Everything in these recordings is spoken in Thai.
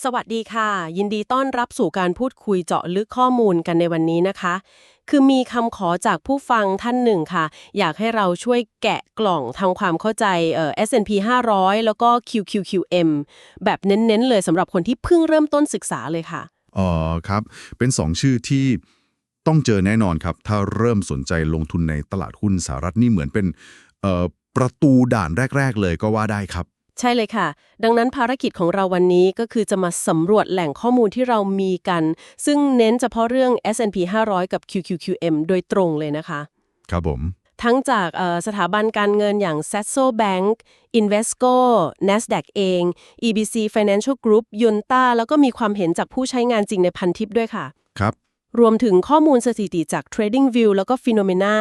สวัสดีค่ะ ยินดีต้อนรับสู่การพูดคุยเจาะลึกข้อมูลกันในวันนี้นะคะ คือมีคำขอจากผู้ฟังท่านหนึ่งค่ะ อยากให้เราช่วยแกะกล่องทำความเข้าใจเอ่อ S&P 500 แล้วก็ QQQM แบบเน้น ๆ เลยสำหรับคนที่เพิ่งเริ่มต้นศึกษาเลยค่ะ อ๋อครับ เป็น 2 ชื่อที่ต้องเจอแน่นอนครับ ถ้าเริ่มสนใจลงทุนในตลาดหุ้นสหรัฐนี่เหมือนเป็นเอ่อประตูด่านแรก ๆ เลยก็ว่าได้ครับ ใช่เลยค่ะ ดังนั้นภารกิจของเราวันนี้ก็คือจะมาสำรวจแหล่งข้อมูลที่เรามีกัน ซึ่งเน้นเฉพาะเรื่อง S&P 500 กับ QQQM โดยตรงเลยนะคะ ครับผม ทั้งจากเอ่อสถาบันการเงินอย่าง Saxo Bank Invesco NASDAQ เอง EBC Financial Group Yunta แล้วก็มีความเห็นจากผู้ใช้งานจริงในพันทิปด้วยค่ะ ครับ รวมถึงข้อมูลสถิติจาก TradingView แล้วก็ Phenomena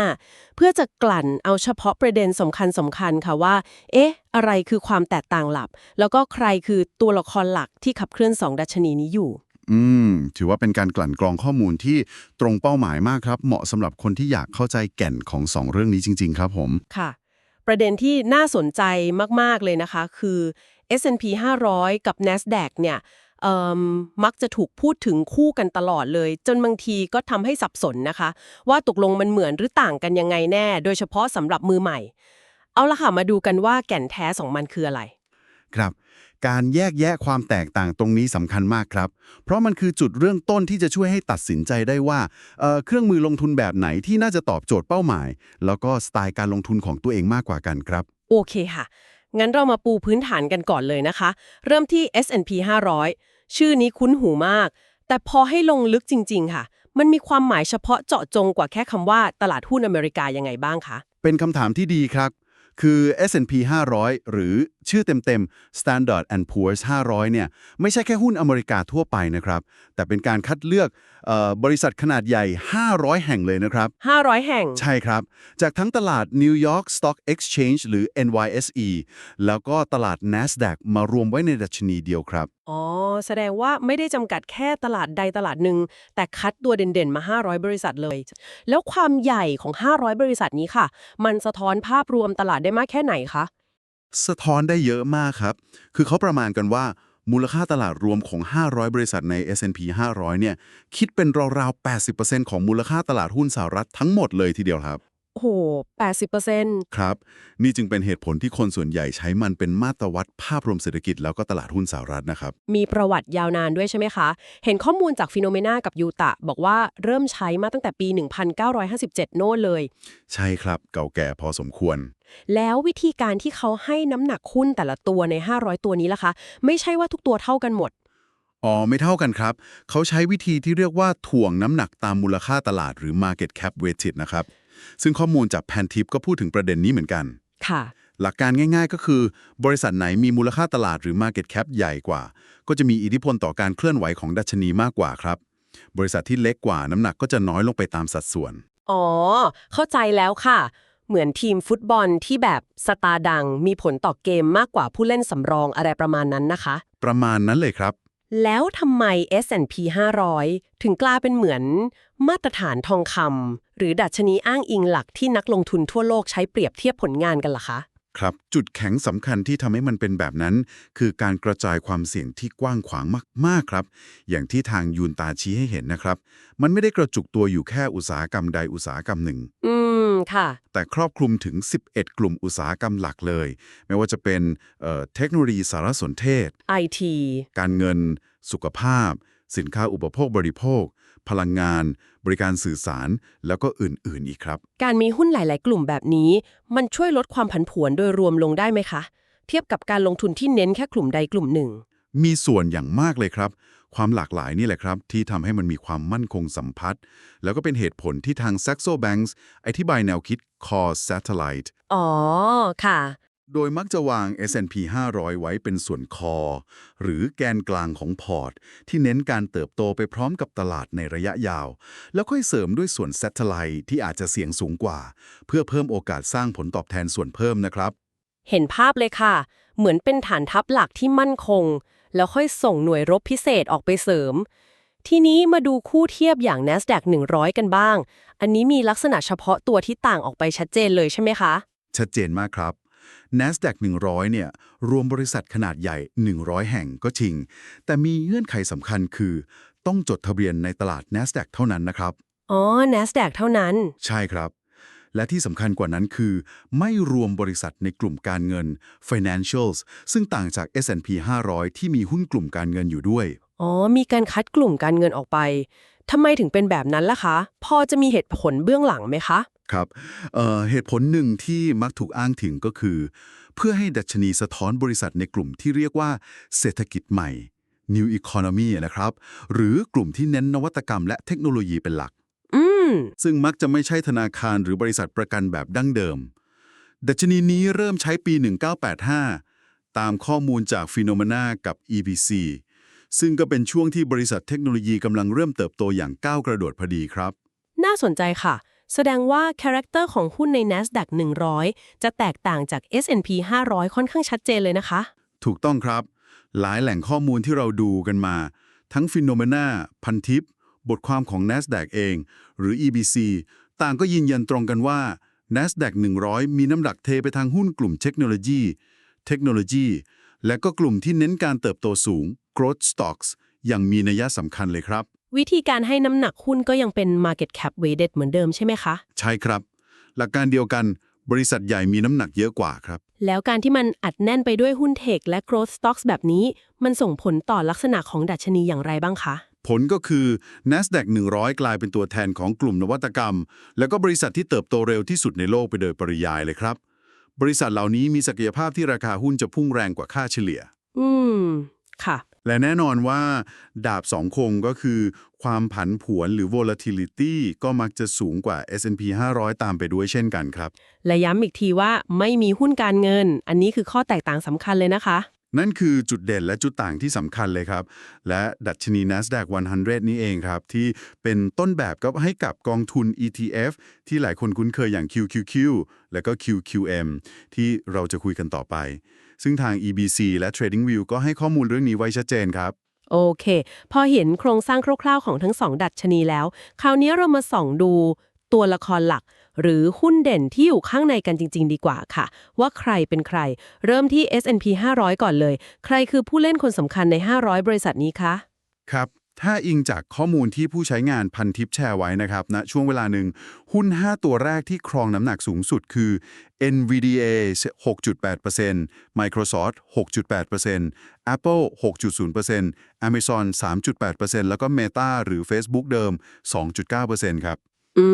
เพื่อจะกลั่นเอาเฉพาะประเด็นสำคัญสำคัญค่ะว่า เอ๊ะ อะไรคือความแตกต่างหลับ แล้วก็ใครคือตัวละครหลักที่ขับเคลื่อนสองดัชนีนี้อยู่ อืม ถือว่าเป็นการกลั่นกรองข้อมูลที่ตรงเป้าหมายมากครับ เหมาะสำหรับคนที่อยากเข้าใจแก่นของ 2 เรื่องนี้จริง ๆ ครับผมค่ะ ประเด็นที่น่าสนใจมาก ๆ เลยนะคะ คือ S&P 500 กับ NASDAQ เนี่ยเอิ่ มมักจะถูกพูดถึงคู่กันตลอดเลย จนบางทีก็ทำให้สับสนนะคะ ว่าตกลงมันเหมือนหรือต่างกันยังไงแน่ โดยเฉพาะสำหรับมือใหม่ เอาละค่ะมาดูกันว่าแก่นแท้ของมันคืออะไร ครับ การแยกแยะความแตกต่างตรงนี้สำคัญมากครับ เพราะมันคือจุดเริ่มต้นที่จะช่วยให้ตัดสินใจได้ว่าเอ่อเครื่องมือลงทุนแบบไหนที่น่าจะตอบโจทย์เป้าหมาย แล้วก็สไตล์การลงทุนของตัวเองมากกว่ากันครับ โอเคค่ะ งั้นเรามาปูพื้นฐานกันก่อนเลยนะคะ เริ่มที่ S&P 500 ชื่อนี้คุ้นหูมาก แต่พอให้ลงลึกจริง ๆ ค่ะ มันมีความหมายเฉพาะเจาะจงกว่าแค่คำว่าตลาดหุ้นอเมริกายังไงบ้างคะ เป็นคำถามที่ดีครับ คือ S&P 500 หรือชื่อเต็มๆ Standard and Poor's 500 เนี่ย ไม่ใช่แค่หุ้นอเมริกาทั่วไปนะครับ แต่เป็นการคัดเลือกเออบริษัทขนาดใหญ่ 500 แห่งเลยนะครับ 500 แห่ง ใช่ครับ จากทั้งตลาด New York Stock Exchange หรือ NYSE แล้วก็ตลาด NASDAQ มารวมไว้ในดัชนีเดียวครับ อ๋อ แสดงว่าไม่ได้จำกัดแค่ตลาดใดตลาดหนึ่ง แต่คัดตัวเด่นๆ มา 500 บริษัทเลย แล้วความใหญ่ของ 500 บริษัทนี้ค่ะ มันสะท้อนภาพรวมตลาดได้มากแค่ไหนคะ สะท้อนได้เยอะมากครับ คือเขาประมาณกันว่ามูลค่าตลาดรวมของ 500 บริษัทใน S&P 500 เนี่ย คิดเป็นราวๆ 80%ของมูลค่าตลาดหุ้นสหรัฐทั้งหมดเลยทีเดียวครับ โอ้โห 80%ครับ นี่จึงเป็นเหตุผลที่คนส่วนใหญ่ใช้มันเป็นมาตรวัดภาพรวมเศรษฐกิจแล้วก็ตลาดหุ้นสหรัฐนะครับ มีประวัติยาวนานด้วยใช่ไหมคะ เห็นข้อมูลจากฟิโนเมนากับยูตะ บอกว่าเริ่มใช้มาตั้งแต่ปี 1957 โน่นเลย ใช่ครับ เก่าแก่พอสมควร แล้ววิธีการที่เขาให้น้ำหนักหุ้นแต่ละตัวใน 500 ตัวนี้ล่ะคะ ไม่ใช่ว่าทุกตัวเท่ากันหมด อ๋อ ไม่เท่ากันครับ เขาใช้วิธีที่เรียกว่าถ่วงน้ำหนักตามมูลค่าตลาดหรือ market cap weighted นะครับ ซึ่งข้อมูลจากแพนทิปก็พูดถึงประเด็นนี้เหมือนกัน ค่ะ หลักการง่ายๆ ก็คือ บริษัทไหนมีมูลค่าตลาดหรือ Market Cap ใหญ่กว่า ก็จะมีอิทธิพลต่อการเคลื่อนไหวของดัชนีมากกว่าครับ บริษัทที่เล็กกว่าน้ำหนักก็จะน้อยลงไปตามสัดส่วน อ๋อ เข้าใจแล้วค่ะ เหมือนทีมฟุตบอลที่แบบสตาร์ดังมีผลต่อเกมมากกว่าผู้เล่นสำรองอะไรประมาณนั้นนะคะ ประมาณนั้นเลยครับ แล้วทำไม S&P 500 ถึงกลายเป็นเหมือนมาตรฐานทองคำหรือดัชนีอ้างอิงหลักที่นักลงทุนทั่วโลกใช้เปรียบเทียบผลงานกันล่ะคะ ครับจุดแข็งสำคัญที่ทำให้มันเป็นแบบนั้น คือการกระจายความเสี่ยงที่กว้างขวางมากๆครับ อย่างที่ทางยูนตาชี้ให้เห็นนะครับ มันไม่ได้กระจุกตัวอยู่แค่อุตสาหกรรมใดอุตสาหกรรมหนึ่ง อืมค่ะ แต่ครอบคลุมถึง 11 กลุ่มอุตสาหกรรมหลักเลย ไม่ว่าจะเป็นเอ่อเทคโนโลยีสารสนเทศ IT การเงิน สุขภาพ สินค้าอุปโภคบริโภค พลังงาน บริการสื่อสาร แล้วก็อื่นๆอีกครับ การมีหุ้นหลาย ๆ กลุ่มแบบนี้ มันช่วยลดความผันผวนโดยรวมลงได้ไหมคะ เทียบกับการลงทุนที่เน้นแค่กลุ่มใดกลุ่มหนึ่ง มีส่วนอย่างมากเลยครับ ความหลากหลายนี่แหละครับ ที่ทำให้มันมีความมั่นคงสัมพัทธ์แล้วก็เป็นเหตุผลที่ทาง Saxo Banks อธิบายแนวคิด Core Satellite อ๋อค่ะ โดยมักจะวาง S&P 500 ไว้เป็นส่วนคอ หรือแกนกลางของพอร์ต ที่เน้นการเติบโตไปพร้อมกับตลาดในระยะยาว แล้วค่อยเสริมด้วยส่วน Satellite ที่อาจจะเสี่ยงสูงกว่า เพื่อเพิ่มโอกาสสร้างผลตอบแทนส่วนเพิ่มนะครับ เห็นภาพเลยค่ะ เหมือนเป็นฐานทัพหลักที่มั่นคง แล้วค่อยส่งหน่วยรบพิเศษออกไปเสริม ทีนี้มาดูคู่เทียบอย่าง NASDAQ 100 กันบ้าง อันนี้มีลักษณะเฉพาะตัวที่ต่างออกไปชัดเจนเลยใช่ไหมคะ ชัดเจนมากครับ NASDAQ 100 เนี่ย รวมบริษัทขนาดใหญ่ 100 แห่งก็จริง แต่มีเงื่อนไขสำคัญคือ ต้องจดทะเบียนในตลาด NASDAQ เท่านั้นนะครับ อ๋อ NASDAQ เท่านั้น ใช่ครับ และที่สำคัญกว่านั้นคือ ไม่รวมบริษัทในกลุ่มการเงิน financials ซึ่งต่างจาก S&P 500 ที่มีหุ้นกลุ่มการเงินอยู่ด้วย อ๋อ มีการคัดกลุ่มการเงินออกไปทำไมถึงเป็นแบบนั้นล่ะคะ พอจะมีเหตุผลเบื้องหลังไหมคะ ครับเเหตุผลหนึ่งที่มักถูกอ้างถึงก็คือ เพื่อให้ดัชนีสะท้อนบริษัทในกลุ่มที่เรียกว่าเศรษฐกิจใหม่ New Economy นะครับ หรือกลุ่มที่เน้นนวัตกรรมและเทคโนโลยีเป็นหลักซึ่งมักจะไม่ใช่ธนาคารหรือบริษัทประกันแบบดั้งเดิม ดัชนีนี้เริ่มใช้ปี 1985 ตามข้อมูลจาก Phenomena กับ EBC ซึ่งก็เป็นช่วงที่บริษัทเทคโนโลยีกำลังเริ่มเติบโตอย่างก้าวกระโดดพอดีครับ น่าสนใจค่ะ แสดงว่าคาแรคเตอร์ของหุ้นใน NASDAQ 100 จะแตกต่างจาก S&P 500 ค่อนข้างชัดเจนเลยนะคะ ถูกต้องครับ หลายแหล่งข้อมูลที่เราดูกันมา ทั้ง Phenomena พันทิป บทความของ NASDAQ เอง หรือ EBC ต่างก็ยืนยันตรงกันว่า NASDAQ 100 มีน้ำหนักเทไปทางหุ้นกลุ่มเทคโนโลยี เทคโนโลยี และก็กลุ่มที่เน้นการเติบโตสูง growth stocks อย่างมีนัยสำคัญเลยครับ วิธีการให้น้ำหนักหุ้นก็ยังเป็น Market Cap Weighted เหมือนเดิมใช่ไหมคะ ใช่ครับ หลักการเดียวกันบริษัทใหญ่มีน้ำหนักเยอะกว่าครับ แล้วการที่มันอัดแน่นไปด้วยหุ้นเทคและ growth stocks แบบนี้ มันส่งผลต่อลักษณะของดัชนีอย่างไรบ้างคะ ผลก็คือ NASDAQ 100 กลายเป็นตัวแทนของกลุ่มนวัตกรรม แล้วก็บริษัทที่เติบโตเร็วที่สุดในโลกไปโดยปริยายเลยครับ บริษัทเหล่านี้มีศักยภาพที่ราคาหุ้นจะพุ่งแรงกว่าค่าเฉลี่ย อืม ค่ะ และแน่นอนว่าดาบสองคงก็คือ ความผันผวนหรือ volatility ก็มักจะสูงกว่า S&P 500 ตามไปด้วยเช่นกันครับ และย้ำอีกทีว่าไม่มีหุ้นการเงิน อันนี้คือข้อแตกต่างสำคัญเลยนะคะ นั่นคือจุดเด่นและจุดต่างที่สำคัญเลยครับ และดัชนี NASDAQ 100 นี้เองครับ ที่เป็นต้นแบบก็ให้กับกองทุน ETF ที่หลายคนคุ้นเคยอย่าง QQQ และก็ QQM ที่เราจะคุยกันต่อไป ซึ่งทาง EBC และ TradingView ก็ให้ข้อมูลเรื่องนี้ไว้ชัดเจนครับ โอเค พอเห็นโครงสร้างคร่าวๆของทั้งสองดัชนีแล้ว คราวนี้เรามาส่องดูตัวละครหลัก หรือหุ้นเด่นที่อยู่ข้างในกันจริง ๆ ดีกว่าค่ะ ว่าใครเป็นใคร เริ่มที่ S&P 500 ก่อนเลย ใครคือผู้เล่นคนสำคัญใน 500 บริษัทนี้คะ ครับ ถ้าอิงจากข้อมูลที่ผู้ใช้งานพันทิปแชร์ไว้นะครับณนะช่วงเวลาหนึ่ง หุ้น 5 ตัวแรกที่ครองน้ำหนักสูงสุดคือ NVDA 6.8% Microsoft 6.8% Apple 6.0% Amazon 3.8%แล้วก็ Meta หรือ Facebook เดิม 2.9%ครับอื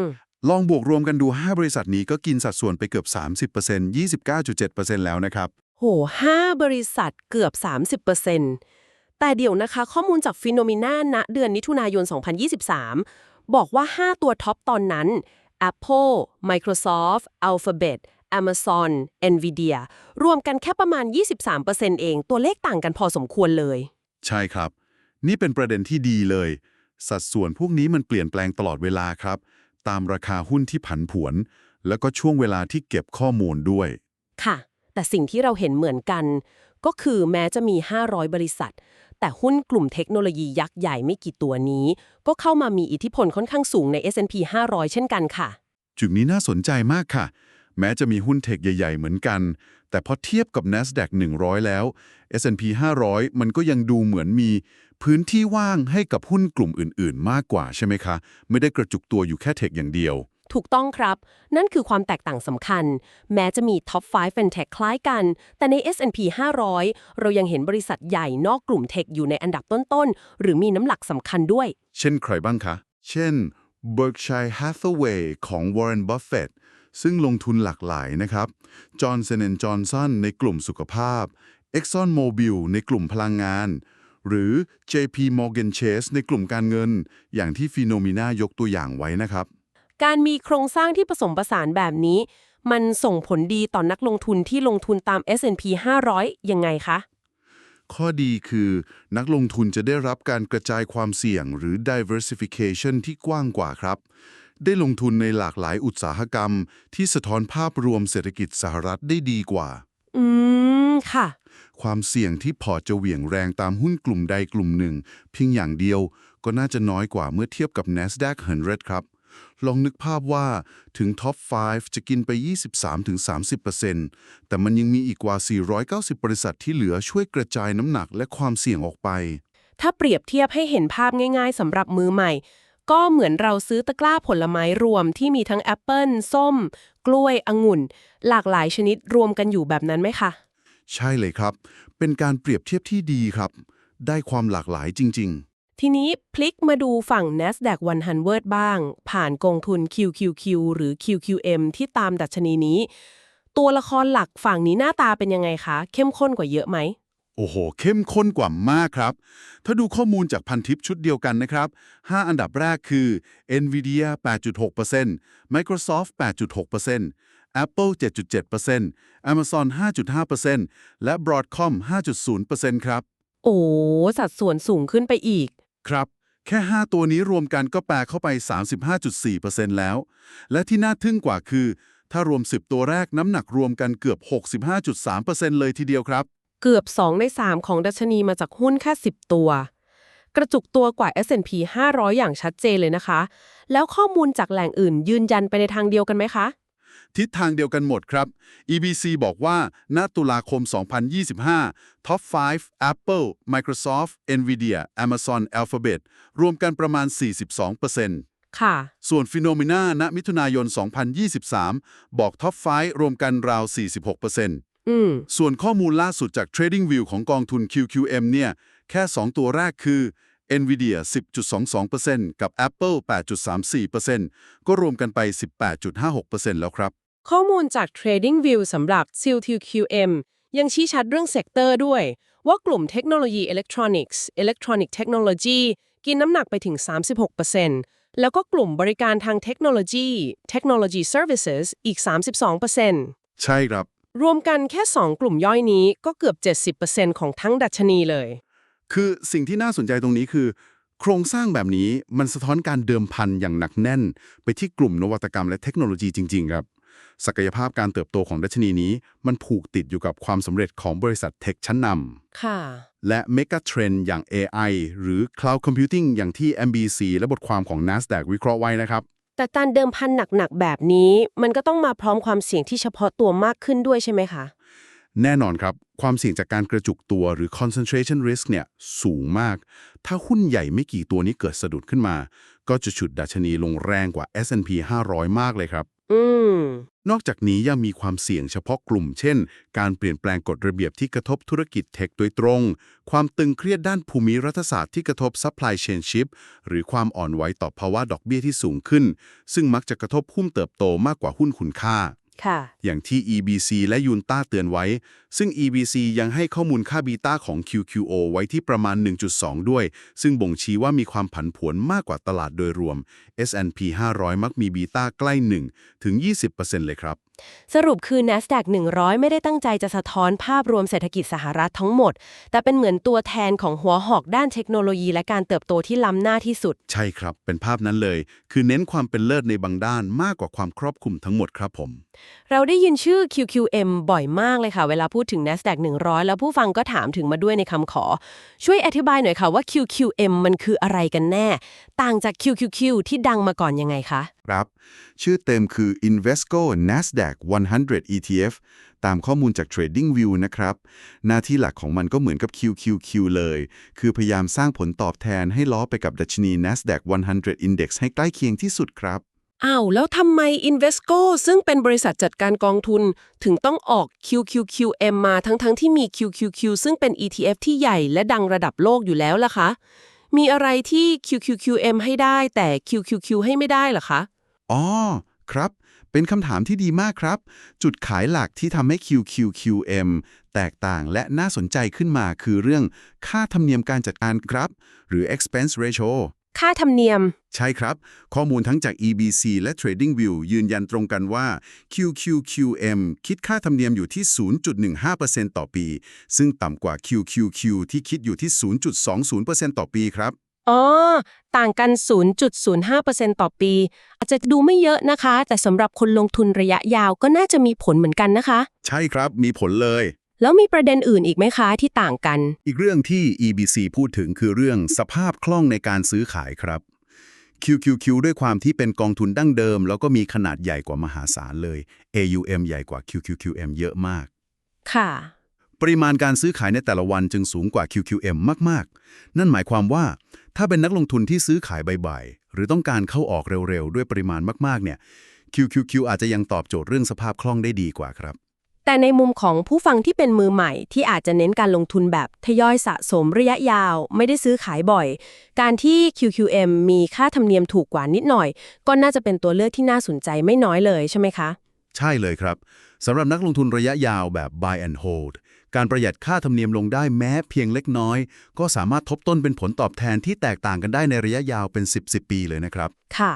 มลองบวกรวมกันดู 5 บริษัทนี้ก็กินสัดส่วนไปเกือบ 30% 29.7%แล้วนะครับ โห 5 บริษัทเกือบ 30% แต่เดี๋ยวนะคะ ข้อมูลจากฟิโนมิน่าณเดือนมิถุนายน 2023 บอกว่า 5 ตัวท็อปตอนนั้น Apple Microsoft Alphabet Amazon Nvidia รวมกันแค่ประมาณ 23%เอง ตัวเลขต่างกันพอสมควรเลย ใช่ครับ นี่เป็นประเด็นที่ดีเลย สัดส่วนพวกนี้มันเปลี่ยนแปลงตลอดเวลาครับ ตามราคาหุ้นที่ผันผวน แล้วก็ช่วงเวลาที่เก็บข้อมูลด้วย ค่ะ แต่สิ่งที่เราเห็นเหมือนกัน ก็คือแม้จะมี 500 บริษัท แต่หุ้นกลุ่มเทคโนโลยียักษ์ใหญ่ไม่กี่ตัวนี้ ก็เข้ามามีอิทธิพลค่อนข้างสูงใน S&P 500 เช่นกันค่ะ จุดนี้น่าสนใจมากค่ะ แม้จะมีหุ้นเทคใหญ่ ๆ เหมือนกัน แต่พอเทียบกับ NASDAQ 100 แล้ว S&P 500 มันก็ยังดูเหมือนมี พื้นที่ว่างให้กับหุ้นกลุ่มอื่น ๆ มากกว่าใช่ไหมคะ ไม่ได้กระจุกตัวอยู่แค่เทคอย่างเดียว ถูกต้องครับ นั่นคือความแตกต่างสำคัญ แม้จะมี Top 5 Fintech คล้ายกัน แต่ใน S&P 500 เรายังเห็นบริษัทใหญ่นอกกลุ่มเทคอยู่ในอันดับต้น ๆ หรือมีน้ำหนักสำคัญด้วย เช่นใครบ้างคะ เช่น Berkshire Hathaway ของ Warren Buffett ซึ่งลงทุนหลากหลายนะครับ Johnson Johnson ในกลุ่มสุขภาพ Exxon Mobil ในกลุ่มพลังงาน หรือ JP Morgan Chase ในกลุ่มการเงิน อย่างที่ฟีโนมิน่ายกตัวอย่างไว้นะครับ การมีโครงสร้างที่ผสมผสานแบบนี้ มันส่งผลดีต่อนักลงทุนที่ลงทุนตาม S&P 500 ยังไงคะ ข้อดีคือ นักลงทุนจะได้รับการกระจายความเสี่ยงหรือ diversification ที่กว้างกว่าครับ ได้ลงทุนในหลากหลายอุตสาหกรรม ที่สะท้อนภาพรวมเศรษฐกิจสหรัฐได้ดีกว่า อืม ค่ะ ความเสี่ยงที่พอร์ตจะเหวี่ยงแรงตามหุ้นกลุ่มใดกลุ่มหนึ่ง เพียงอย่างเดียวก็น่าจะน้อยกว่าเมื่อเทียบกับ NASDAQ 100ครับ ลองนึกภาพว่าถึงท็อป 5 จะกินไป 23-30%แต่มันยังมีอีกกว่า 490 บริษัทที่เหลือช่วยกระจายน้ำหนักและความเสี่ยงออกไป ถ้าเปรียบเทียบให้เห็นภาพง่ายๆสำหรับมือใหม่ ก็เหมือนเราซื้อตะกร้าผลไม้รวมที่มีทั้งแอปเปิลส้ม กล้วยองุ่น หลากหลายชนิดรวมกันอยู่แบบนั้นไหมคะ ใช่เลยครับ เป็นการเปรียบเทียบที่ดีครับ ได้ความหลากหลายจริง ๆ ทีนี้พลิกมาดูฝั่ง NASDAQ 100 บ้าง ผ่านกองทุน QQQ หรือ QQM ที่ตามดัชนีนี้ ตัวละครหลักฝั่งนี้หน้าตาเป็นยังไงคะ เข้มข้นกว่าเยอะไหม โอ้โห เข้มข้นกว่ามากครับ ถ้าดูข้อมูลจากพันทิปชุดเดียวกันนะครับ 5 อันดับแรกคือ NVIDIA 8.6% Microsoft 8.6% Apple 7.7% Amazon 5.5%และ Broadcom 5.0%ครับ โอ้ สัดส่วนสูงขึ้นไปอีก ครับ แค่ 5 ตัวนี้รวมกันก็แปลเข้าไป 35.4%แล้ว และที่น่าทึ่งกว่าคือ ถ้ารวม 10 ตัวแรกน้ำหนักรวมกันเกือบ 65.3%เลยทีเดียวครับ เกือบ 2 ใน 3 ของดัชนีมาจากหุ้นแค่ 10 ตัว กระจุกตัวกว่า S&P 500 อย่างชัดเจนเลยนะคะ แล้วข้อมูลจากแหล่งอื่นยืนยันไปในทางเดียวกันไหมคะ ทิศทางเดียวกันหมดครับ EBC บอกว่า ณ ตุลาคม 2025 Top 5 Apple Microsoft Nvidia Amazon Alphabet รวมกันประมาณ 42%ค่ะ ส่วน Phenomena ณมิถุนายน 2023 บอก Top 5รวมกันราว 46%อืมส่วนข้อมูลล่าสุดจาก TradingView ของกองทุน QQM เนี่ย แค่ 2 ตัวแรกคือ NVIDIA 10.22%กับ Apple 8.34%ก็รวมกันไป 18.56%แล้วครับ ข้อมูลจาก TradingView สำหรับ CLTQM ยังชี้ชัดเรื่องเซกเตอร์ด้วย ว่ากลุ่มเทคโนโลยีอิเล็กทรอนิกส์ Electronic Technology กินน้ำหนักไปถึง 36%แล้วก็กลุ่มบริการทางเทคโนโลยี Technology Services อีก 32%ใช่ครับ รวมกันแค่ 2 กลุ่มย่อยนี้ก็เกือบ 70%ของทั้งดัชนีเลย คือสิ่งที่น่าสนใจตรงนี้คือ โครงสร้างแบบนี้มันสะท้อนการเดิมพันอย่างหนักแน่น ไปที่กลุ่มนวัตกรรมและเทคโนโลยีจริง ๆ ครับ ศักยภาพการเติบโตของดัชนีนี้ มันผูกติดอยู่กับความสำเร็จของบริษัทเทคชั้นนค่ะำและเมกะเทรนด์อย่าง AI หรือ Cloud Computing อย่างที่ MBC และบทความของ NASDAQ วิเคราะห์ไว้นะครับ แต่การเดิมพันหนักๆแบบนี้ มันก็ต้องมาพร้อมความเสี่ยงที่เฉพาะตัวมากขึ้นด้วยใช่ไหมคะ แน่นอนครับ ความเสี่ยงจากการกระจุกตัวหรือ concentration risk เนี่ยสูงมาก ถ้าหุ้นใหญ่ไม่กี่ตัวนี้เกิดสะดุดขึ้นมา ก็จะฉุดดัชนีลงแรงกว่า S&P 500 มากเลยครับ อืม นอกจากนี้ยังมีความเสี่ยงเฉพาะกลุ่ม เช่น การเปลี่ยนแปลงกฎระเบียบที่กระทบธุรกิจเทคโดยตรง ความตึงเครียดด้านภูมิรัฐศาสตร์ที่กระทบ supply chain shift หรือความอ่อนไหวต่อภาวะดอกเบี้ยที่สูงขึ้น ซึ่งมักจะกระทบหุ้นเติบโตมากกว่าหุ้นคุณค่า อย่างที่ EBC และยูนต้าเตือนไว้ ซึ่ง EBC ยังให้ข้อมูลค่าบีต้าของ QQO ไว้ที่ประมาณ 1.2 ด้วย ซึ่งบ่งชี้ว่ามีความผันผวนมากกว่าตลาดโดยรวม S&P 500 มักมีบีต้าใกล้ 1 ถึง 20%เลยครับสรุปคือ NASDAQ 100 ไม่ได้ตั้งใจจะสะท้อนภาพรวมเศรษฐกิจสหรัฐทั้งหมด แต่เป็นเหมือนตัวแทนของหัวหอกด้านเทคโนโลยีและการเติบโตที่ล้ำหน้าที่สุด ใช่ครับ เป็นภาพนั้นเลย คือเน้นความเป็นเลิศในบางด้านมากกว่าความครอบคลุมทั้งหมดครับผม เราได้ยินชื่อ QQM บ่อยมากเลยค่ะ เวลาพูดถึง NASDAQ 100 แล้วผู้ฟังก็ถามถึงมาด้วยในคำขอ ช่วยอธิบายหน่อยค่ะว่า QQM มันคืออะไรกันแน่ ต่างจาก QQQ ที่ดังมาก่อนยังไงคะ ครับ ชื่อเต็มคือ Invesco Nasdaq 100 ETF ตามข้อมูลจาก TradingView นะครับ หน้าที่หลักของมันก็เหมือนกับ QQQ เลย คือพยายามสร้างผลตอบแทนให้ล้อไปกับดัชนี Nasdaq 100 Index ให้ใกล้เคียงที่สุดครับ อ้าวแล้วทำไม Invesco ซึ่งเป็นบริษัทจัดการกองทุน ถึงต้องออก QQQM มาทั้งๆทที่มี QQQ ซึ่งเป็น ETF ที่ใหญ่และดังระดับโลกอยู่แล้วล่ะคะ มีอะไรที่ QQQM ให้ได้แต่ QQQ ให้ไม่ได้หรอคะ อ๋อ ครับ เป็นคำถามที่ดีมากครับ จุดขายหลักที่ทำให้ QQQM แตกต่างและน่าสนใจขึ้นมาคือเรื่องค่าธรรมเนียมการจัดการครับ หรือ expense ratio ค่าธรรมเนียม ใช่ครับ ข้อมูลทั้งจาก EBC และ TradingView ยืนยันตรงกันว่า QQQM คิดค่าธรรมเนียมอยู่ที่ 0.15%ต่อปี ซึ่งต่ำกว่า QQQ ที่คิดอยู่ที่ 0.20%ต่อปีครับอ๋อ ต่างกัน 0.05%ต่อปี อาจจะดูไม่เยอะนะคะ แต่สำหรับคนลงทุนระยะยาวก็น่าจะมีผลเหมือนกันนะคะ ใช่ครับ มีผลเลย แล้วมีประเด็นอื่นอีกไหมคะที่ต่างกัน อีกเรื่องที่ EBC พูดถึงคือเรื่องสภาพคล่องในการซื้อขายครับ QQQ ด้วยความที่เป็นกองทุนดั้งเดิม แล้วก็มีขนาดใหญ่กว่ามหาศาลเลย AUM ใหญ่กว่า QQQM เยอะมาก ค่ะ ปริมาณการซื้อขายในแต่ละวันจึงสูงกว่า QQM มาก ๆ นั่นหมายความว่า ถ้าเป็นนักลงทุนที่ซื้อขายบ่ายๆหรือต้องการเข้าออกเร็วๆ ด้วยปริมาณมากๆ เนี่ย QQQ อาจจะยังตอบโจทย์เรื่องสภาพคล่องได้ดีกว่าครับ แต่ในมุมของผู้ฟังที่เป็นมือใหม่ที่อาจจะเน้นการลงทุนแบบทยอยสะสมระยะยาว ไม่ได้ซื้อขายบ่อย การที่ QQM มีค่าธรรมเนียมถูกกว่านิดหน่อย ก็น่าจะเป็นตัวเลือกที่น่าสนใจไม่น้อยเลยใช่ไหมคะ ใช่เลยครับสำหรับนักลงทุนระยะยาวแบบ buy and hold การประหยัดค่าธรรมเนียมลงได้แม้เพียงเล็กน้อย ก็สามารถทบต้นเป็นผลตอบแทนที่แตกต่างกันได้ในระยะยาวเป็น 10 10 ปีเลยนะครับ ค่ะ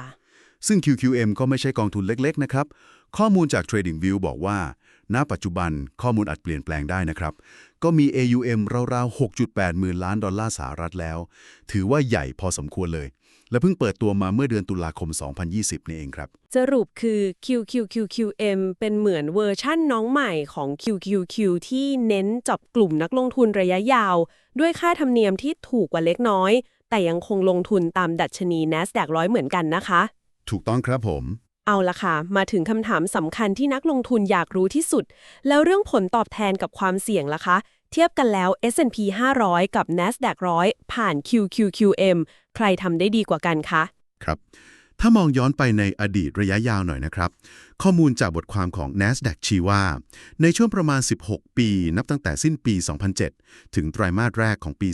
ซึ่ง QQM ก็ไม่ใช่กองทุนเล็ก ๆ นะครับ ข้อมูลจาก TradingView บอกว่า ณ ปัจจุบันข้อมูลอาจเปลี่ยนแปลงได้นะครับ ก็มี AUM ราวๆ 6.8 หมื่นล้านดอลลาร์สหรัฐแล้ว ถือว่าใหญ่พอสมควรเลย และเพิ่งเปิดตัวมาเมื่อเดือนตุลาคม 2020 นี่เองครับ สรุปคือ QQQQM เป็นเหมือนเวอร์ชั่นน้องใหม่ของ QQQ ที่เน้นจับกลุ่มนักลงทุนระยะยาว ด้วยค่าธรรมเนียมที่ถูกกว่าเล็กน้อย แต่ยังคงลงทุนตามดัชนี NASDAQ ร้อยเหมือนกันนะคะ ถูกต้องครับผม เอาละค่ะ มาถึงคำถามสำคัญที่นักลงทุนอยากรู้ที่สุด แล้วเรื่องผลตอบแทนกับความเสี่ยงล่ะคะ เทียบกันแล้ว S&P 500 กับ NASDAQ 100 ผ่าน QQQM ใครทำได้ดีกว่ากันคะ ครับ ถ้ามองย้อนไปในอดีตระยะยาวหน่อยนะครับ ข้อมูลจากบทความของ NASDAQ ชี้ว่า ในช่วงประมาณ 16 ปี นับตั้งแต่สิ้นปี 2007 ถึงไตรมาสแรกของปี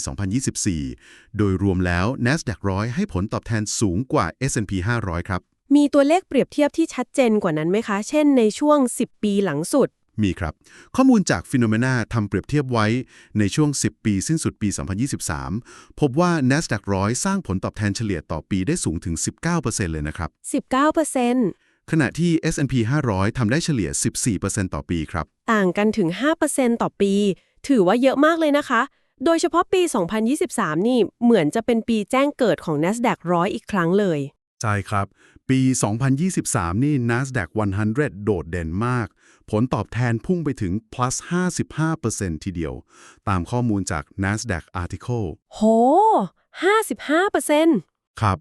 2024 โดยรวมแล้ว NASDAQ 100 ให้ผลตอบแทนสูงกว่า S&P 500 ครับ มีตัวเลขเปรียบเทียบที่ชัดเจนกว่านั้นไหมคะ เช่นในช่วง 10 ปีหลังสุด มีครับ ข้อมูลจาก Phenomena ทำเปรียบเทียบไว้ในช่วง 10 ปีสิ้นสุดปี 2023 พบว่า NASDAQ 100สร้างผลตอบแทนเฉลี่ยต่อปีได้สูงถึง 19%เลยนะครับ 19%ขณะที่ S&P 500 ทำได้เฉลี่ย 14%ต่อปีครับ ต่างกันถึง 5%ต่อปี ถือว่าเยอะมากเลยนะคะ โดยเฉพาะปี 2023 นี่เหมือนจะเป็นปีแจ้งเกิดของ NASDAQ 100อีกครั้งเลย ใช่ครับ ปี 2023 นี่ NASDAQ 100 โดดเด่นมาก ผลตอบแทนพุ่งไปถึง plus 55%ทีเดียว ตามข้อมูลจาก NASDAQ Article โห 55%ครับ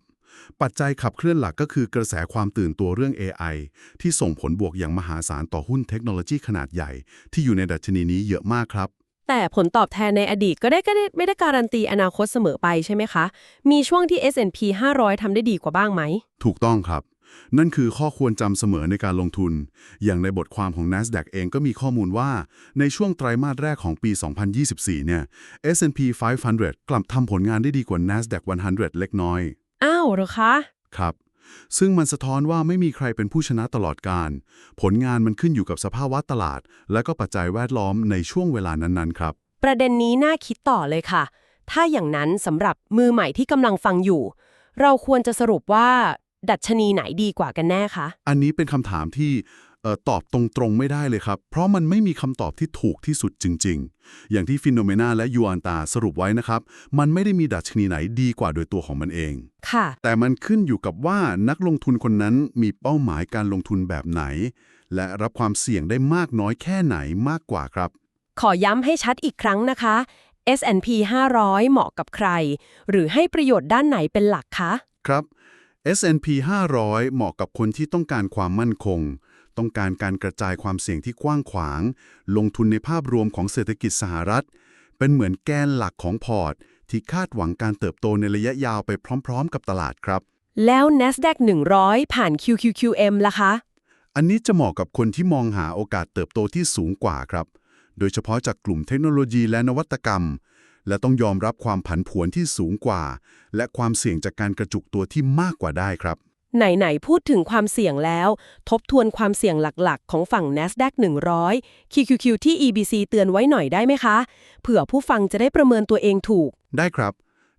ปัจจัยขับเคลื่อนหลักก็คือกระแสความตื่นตัวเรื่อง AI ที่ส่งผลบวกอย่างมหาศาลต่อหุ้นเทคโนโลยีขนาดใหญ่ ที่อยู่ในดัชนีนี้เยอะมากครับ แต่ผลตอบแทนในอดีตก็ได้ก็ได้ไม่ได้การันตีอนาคตเสมอไปใช่ไหมคะ มีช่วงที่ S&P 500ทำได้ดีกว่าบ้างไหม ถูกต้องครับ นั่นคือข้อควรจำเสมอในการลงทุน อย่างในบทความของ NASDAQ เองก็มีข้อมูลว่า ในช่วงไตรมาสแรกของปี 2024 เนี่ย S&P 500 กลับทำผลงานได้ดีกว่า NASDAQ 100 เล็กน้อย อ้าวเหรอคะ ครับ ซึ่งมันสะท้อนว่าไม่มีใครเป็นผู้ชนะตลอดการ ผลงานมันขึ้นอยู่กับสภาวะตลาด และก็ปัจจัยแวดล้อมในช่วงเวลานั้นๆ ครับ ประเด็นนี้น่าคิดต่อเลยค่ะ ถ้าอย่างนั้นสำหรับมือใหม่ที่กำลังฟังอยู่ เราควรจะสรุปว่า ดัชนีไหนดีกว่ากันแน่คะ อันนี้เป็นคำถามที่เอ่อ ตอบตรงๆไม่ได้เลยครับ เพราะมันไม่มีคำตอบที่ถูกที่สุดจริง ๆ อย่างที่ฟิโนเมนาและยูอันตาสรุปไว้นะครับ มันไม่ได้มีดัชนีไหนดีกว่าโดยตัวของมันเอง ค่ะ แต่มันขึ้นอยู่กับว่านักลงทุนคนนั้นมีเป้าหมายการลงทุนแบบไหน และรับความเสี่ยงได้มากน้อยแค่ไหนมากกว่าครับ ขอย้ำให้ชัดอีกครั้งนะคะ S&P 500 เหมาะกับใคร หรือให้ประโยชน์ด้านไหนเป็นหลักคะ ครับ S&P 500 เหมาะกับคนที่ต้องการความมั่นคง ต้องการการกระจายความเสี่ยงที่กว้างขวาง ลงทุนในภาพรวมของเศรษฐกิจสหรัฐ เป็นเหมือนแกนหลักของพอร์ต ที่คาดหวังการเติบโตในระยะยาวไปพร้อม ๆ กับตลาดครับ แล้ว NASDAQ 100 ผ่าน QQQM ล่ะคะ อันนี้จะเหมาะกับคนที่มองหาโอกาสเติบโตที่สูงกว่าครับ โดยเฉพาะจากกลุ่มเทคโนโลยีและนวัตกรรม และต้องยอมรับความผันผวนที่สูงกว่า และความเสี่ยงจากการกระจุกตัวที่มากกว่าได้ครับ ไหน ๆ พูดถึงความเสี่ยงแล้ว ทบทวนความเสี่ยงหลักๆ ของฝั่ง NASDAQ 100 QQQ ที่ EBC เตือนไว้หน่อยได้ไหมคะ เผื่อผู้ฟังจะได้ประเมินตัวเองถูก ได้ครับ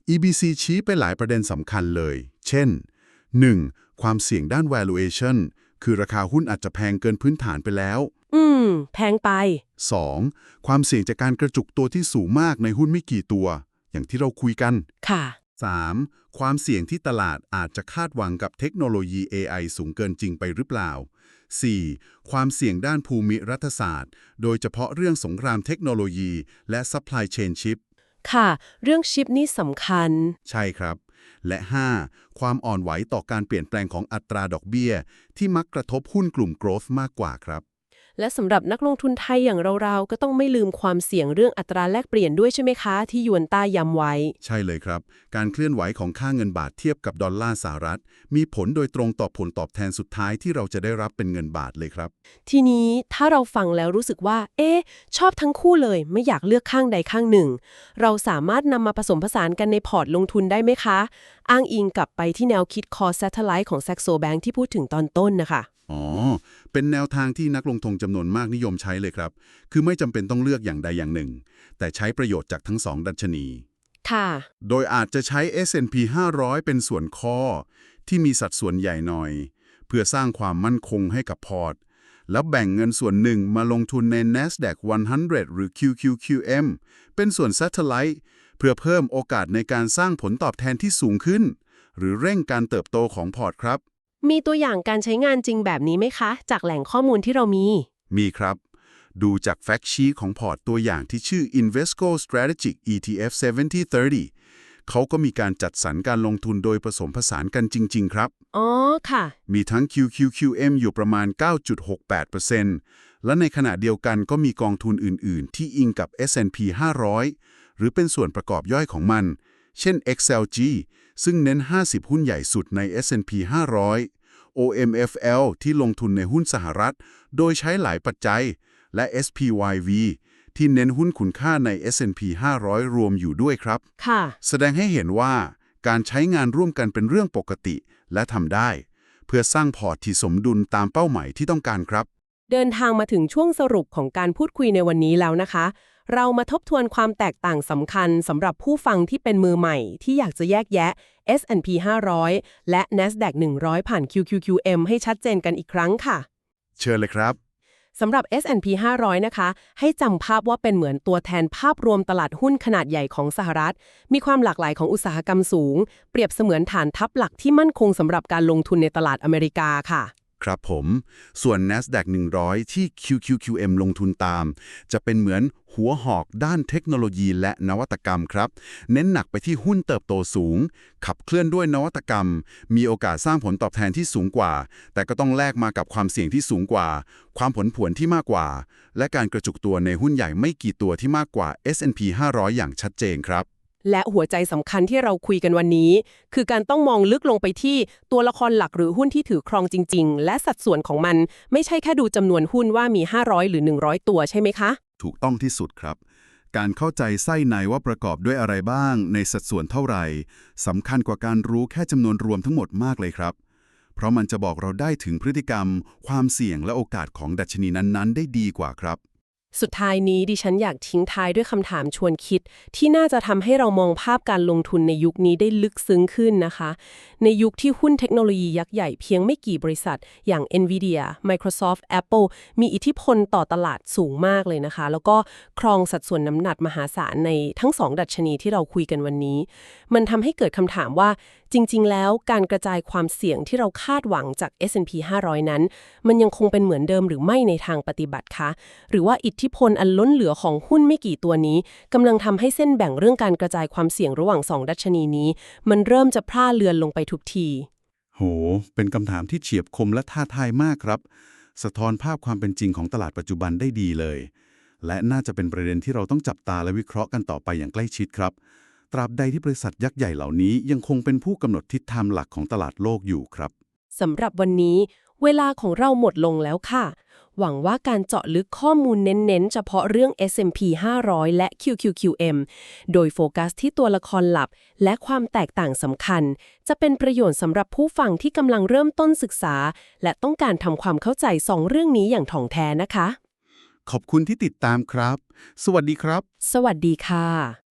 EBC ชี้ไปหลายประเด็นสำคัญเลย เช่น 1. ความเสี่ยงด้าน valuation คือราคาหุ้นอาจจะแพงเกินพื้นฐานไปแล้ว อืม แพงไป 2. ความเสี่ยงจากการกระจุกตัวที่สูงมากในหุ้นไม่กี่ตัว อย่างที่เราคุยกัน ค่ะ 3. ความเสี่ยงที่ตลาดอาจจะคาดหวังกับเทคโนโลยี AI สูงเกินจริงไปหรือเปล่า 4. ความเสี่ยงด้านภูมิรัฐศาสตร์ โดยเฉพาะเรื่องสงครามเทคโนโลยี และ supply chain chip ค่ะ เรื่องชิปนี่สำคัญ ใช่ครับ และ 5. ความอ่อนไหวต่อการเปลี่ยนแปลงของอัตราดอกเบี้ย ที่มักกระทบหุ้นกลุ่ม growth มากกว่าครับ และสำหรับนักลงทุนไทยอย่างเราๆ ก็ต้องไม่ลืมความเสี่ยงเรื่องอัตราแลกเปลี่ยนด้วยใช่ไหมคะ ที่ยวนต้าย้ำไว้ ใช่เลยครับ การเคลื่อนไหวของค่าเงินบาทเทียบกับดอลลาร์สหรัฐ มีผลโดยตรงต่อผลตอบแทนสุดท้ายที่เราจะได้รับเป็นเงินบาทเลยครับ ทีนี้ถ้าเราฟังแล้วรู้สึกว่า เอ๊ะชอบทั้งคู่เลย ไม่อยากเลือกข้างใดข้างหนึ่ง เราสามารถนำมาผสมผสานกันในพอร์ตลงทุนได้ไหมคะอ้างอิงกลับไปที่แนวคิด Core Satellite ของ Saxo Bank ที่พูดถึงตอนต้นนะคะ อ๋อ เป็นแนวทางที่นักลงทุนจำนวนมากนิยมใช้เลยครับ คือไม่จำเป็นต้องเลือกอย่างใดอย่างหนึ่ง แต่ใช้ประโยชน์จากทั้งสองดัชนี ค่ะ โดยอาจจะใช้ S&P 500 เป็นส่วนข้อที่มีสัดส่วนใหญ่หน่อย เพื่อสร้างความมั่นคงให้กับพอร์ตแล้วแบ่งเงินส่วนหนึ่งมาลงทุนใน NASDAQ 100 หรือ QQQM เป็นส่วน Satellite เพื่อเพิ่มโอกาสในการสร้างผลตอบแทนที่สูงขึ้น หรือเร่งการเติบโตของพอร์ตครับ มีตัวอย่างการใช้งานจริงแบบนี้ไหมคะ จากแหล่งข้อมูลที่เรามี มีครับ ดูจากแฟกชีของพอร์ตตัวอย่างที่ชื่อ Invesco Strategic ETF 7030 เขาก็มีการจัดสรรการลงทุนโดยผสมผสานกันจริง ๆ ครับ อ๋อ ค่ะ มีทั้ง QQQM อยู่ประมาณ 9.68%และในขณะเดียวกันก็มีกองทุนอื่น ๆ ที่อิงกับ S&P 500 หรือเป็นส่วนประกอบย่อยของมัน เช่น XLG ซึ่งเน้น 50 หุ้นใหญ่สุดใน S&P 500 OMFL ที่ลงทุนในหุ้นสหรัฐ โดยใช้หลายปัจจัย และ SPYV ที่เน้นหุ้นคุณค่าใน S&P 500 รวมอยู่ด้วยครับ ค่ะ แสดงให้เห็นว่าการใช้งานร่วมกันเป็นเรื่องปกติและทำได้ เพื่อสร้างพอร์ตที่สมดุลตามเป้าหมายที่ต้องการครับ เดินทางมาถึงช่วงสรุปของการพูดคุยในวันนี้แล้วนะคะ เรามาทบทวนความแตกต่างสำคัญสำหรับผู้ฟังที่เป็นมือใหม่ที่อยากจะแยกแยะ S&P 500 และ NASDAQ 100 ผ่าน QQQM ให้ชัดเจนกันอีกครั้งค่ะ เชิญเลยครับสำหรับ S&P 500 นะคะ ให้จำภาพว่าเป็นเหมือนตัวแทนภาพรวมตลาดหุ้นขนาดใหญ่ของสหรัฐ มีความหลากหลายของอุตสาหกรรมสูง เปรียบเสมือนฐานทัพหลักที่มั่นคงสำหรับการลงทุนในตลาดอเมริกาค่ะ ครับผม ส่วน NASDAQ 100 ที่ QQQM ลงทุนตาม จะเป็นเหมือนหัวหอกด้านเทคโนโลยีและนวัตกรรมครับ เน้นหนักไปที่หุ้นเติบโตสูง ขับเคลื่อนด้วยนวัตกรรม มีโอกาสสร้างผลตอบแทนที่สูงกว่า แต่ก็ต้องแลกมากับความเสี่ยงที่สูงกว่า ความผลผวนที่มากกว่า และการกระจุกตัวในหุ้นใหญ่ไม่กี่ตัวที่มากกว่า S&P 500 อย่างชัดเจนครับ และหัวใจสำคัญที่เราคุยกันวันนี้ คือการต้องมองลึกลงไปที่ตัวละครหลักหรือหุ้นที่ถือครองจริง ๆ และสัดส่วนของมัน ไม่ใช่แค่ดูจำนวนหุ้นว่ามี 500 หรือ 100 ตัวใช่ไหมคะ ถูกต้องที่สุดครับ การเข้าใจไส้ในว่าประกอบด้วยอะไรบ้าง ในสัดส่วนเท่าไหร่สำคัญกว่าการรู้แค่จำนวนรวมทั้งหมดมากเลยครับ เพราะมันจะบอกเราได้ถึงพฤติกรรม ความเสี่ยงและโอกาสของดัชนีนั้นๆ ได้ดีกว่าครับ สุดท้ายนี้ดิฉันอยากทิ้งท้ายด้วยคำถามชวนคิด ที่น่าจะทำให้เรามองภาพการลงทุนในยุคนี้ได้ลึกซึ้งขึ้นนะคะ ในยุคที่หุ้นเทคโนโลยียักษ์ใหญ่เพียงไม่กี่บริษัท อย่าง NVIDIA Microsoft Apple มีอิทธิพลต่อตลาดสูงมากเลยนะคะ แล้วก็ครองสัดส่วนน้ำหนักมหาศาลในทั้งสองดัชนีที่เราคุยกันวันนี้ มันทำให้เกิดคำถามว่าจริง ๆ แล้วการกระจายความเสี่ยงที่เราคาดหวังจาก S&P 500 นั้น มันยังคงเป็นเหมือนเดิมหรือไม่ในทางปฏิบัติคะหรือว่าอิทธธิพลอันล้นเหลือของหุ้นไม่กี่ตัวนี้กำลังทำให้เส้นแบ่งเรื่องการกระจายความเสี่ยงระหว่างสองดัชนีนี้ มันเริ่มจะพร่าเลือนลงไปทุกที โห เป็นคำถามที่เฉียบคมและท้าทายมากครับ สะท้อนภาพความเป็นจริงของตลาดปัจจุบันได้ดีเลย และน่าจะเป็นประเด็นที่เราต้องจับตาและวิเคราะห์กันต่อไปอย่างใกล้ชิดครับ ตราบใดที่บริษัทยักษ์ใหญ่เหล่านี้ยังคงเป็นผู้กำหนดทิศทางหลักของตลาดโลกอยู่ครับสำหรับวันนี้ เวลาของเราหมดลงแล้วค่ะ หวังว่าการเจาะลึกข้อมูลเน้นๆ เฉพาะเรื่อง S&P 500 และ QQQM โดยโฟกัสที่ตัวละครหลับ และความแตกต่างสำคัญ จะเป็นประโยชน์สำหรับผู้ฟังที่กำลังเริ่มต้นศึกษา และต้องการทำความเข้าใจสองเรื่องนี้อย่างถ่องแท้นะคะ ขอบคุณที่ติดตามครับ สวัสดีครับ สวัสดีค่ะ